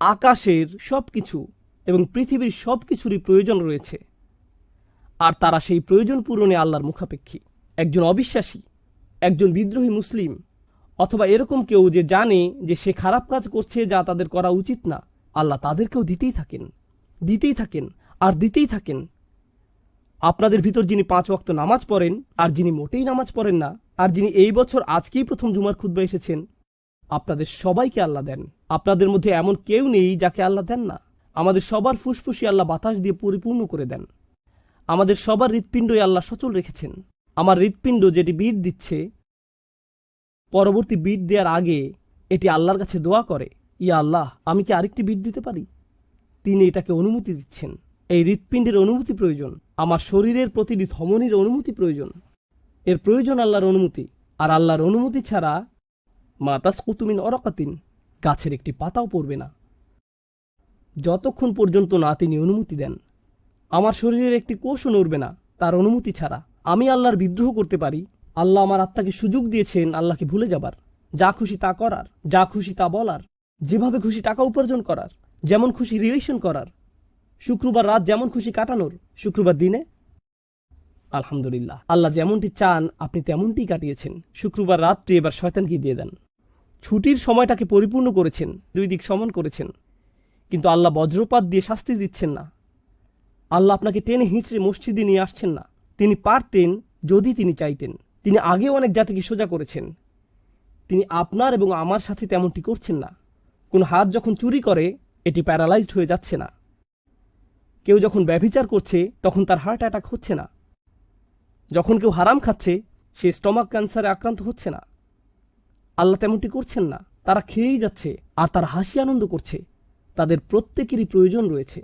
আকাশের সব কিছু এবং পৃথিবীর সব কিছুরই প্রয়োজন রয়েছে। আর তারা সেই প্রয়োজন পূরণে আল্লাহর মুখাপেক্ষী। একজন অবিশ্বাসী, একজন বিদ্রোহী মুসলিম, অথবা এরকম কেউ যে জানে যে সে খারাপ কাজ করছে যা তাদের করা উচিত না, আল্লাহ তাদেরকেও দিতেই থাকেন দিতেই থাকেন, আর দিতেই থাকেন। আপনাদের ভিতর যিনি পাঁচ ওয়াক্ত নামাজ পড়েন, আর যিনি মোটেই নামাজ পড়েন না, আর যিনি এই বছর আজকেই প্রথম জুমার খুদ্া এসেছেন, আপনাদের সবাইকে আল্লাহ দেন। আপনাদের মধ্যে এমন কেউ নেই যাকে আল্লাহ দেন না। আমাদের সবার ফুসফুসি আল্লাহ বাতাস দিয়ে পরিপূর্ণ করে দেন। আমাদের সবার হৃৎপিণ্ডই আল্লাহ সচল রেখেছেন। আমার হৃৎপিণ্ড যেটি বিট দিচ্ছে, পরবর্তী বিট দেওয়ার আগে এটি আল্লাহর কাছে দোয়া করে, ইয়া আল্লাহ, আমি কি আরেকটি বিট দিতে পারি? তিনি এটাকে অনুমতি দিচ্ছেন। এই হৃৎপিণ্ডের অনুমতি প্রয়োজন। আমার শরীরের প্রতিটি ধমনির অনুমতি প্রয়োজন। এর প্রয়োজন আল্লাহর অনুমতি। আর আল্লাহর অনুমতি ছাড়া মাতাস কুতুমিন অরকাতিন। গাছের একটি পাতাও পড়বে না। যতক্ষণ পর্যন্ত না তিনি অনুমতি দেন, আমার শরীরের একটি কোষও নড়বে না, তার অনুমতি ছাড়া আমি আল্লাহর বিদ্রোহ করতে পারি। আল্লাহ আমার আত্মাকে সুযোগ দিয়েছেন আল্লাহকে ভুলে যাবার। যা খুশি তা করার, যা খুশি তা বলার, যেভাবে খুশি টাকা উপার্জন করার, যেমন খুশি রিলেশন করার। শুক্রবার রাত যেমন খুশি কাটানোর, শুক্রবার দিনে? আলহামদুলিল্লাহ, আল্লাহ যেমনটি চান, আপনি তেমনটি কাটিয়েছেন। শুক্রবার রাতটি এবার শয়তানকে দিয়ে দেন। ছুটির সময়টাকে পরিপূর্ণ করেছেন, দুই দিক সমান করেছেন। কিন্তু আল্লাহ বজ্রপাত দিয়ে শাস্তি দিচ্ছেন না। আল্লাহ আপনাকে টেনে হিঁচড়ে মসজিদে নিয়ে আসছেন না। তিনি পারতেন যদি তিনি চাইতেন। তিনি আগেও অনেক জাতিকে সোজা করেছেন। তিনি আপনার এবং আমার সাথে তেমনটি করছেন না। কোন হাত যখন চুরি করে, এটি প্যারালাইজড হয়ে যাচ্ছে না। কেউ যখন ব্যভিচার করছে, তখন তার হার্ট অ্যাটাক হচ্ছে না। যখন কেউ হারাম খাচ্ছে, সে স্টমাক ক্যান্সারে আক্রান্ত হচ্ছে না। আল্লাহ তেমনটি করছেন না। তারা খেয়েই যাচ্ছে আর তারা হাসি আনন্দ করছে। তাদের প্রত্যেকেরই প্রয়োজন রয়েছে।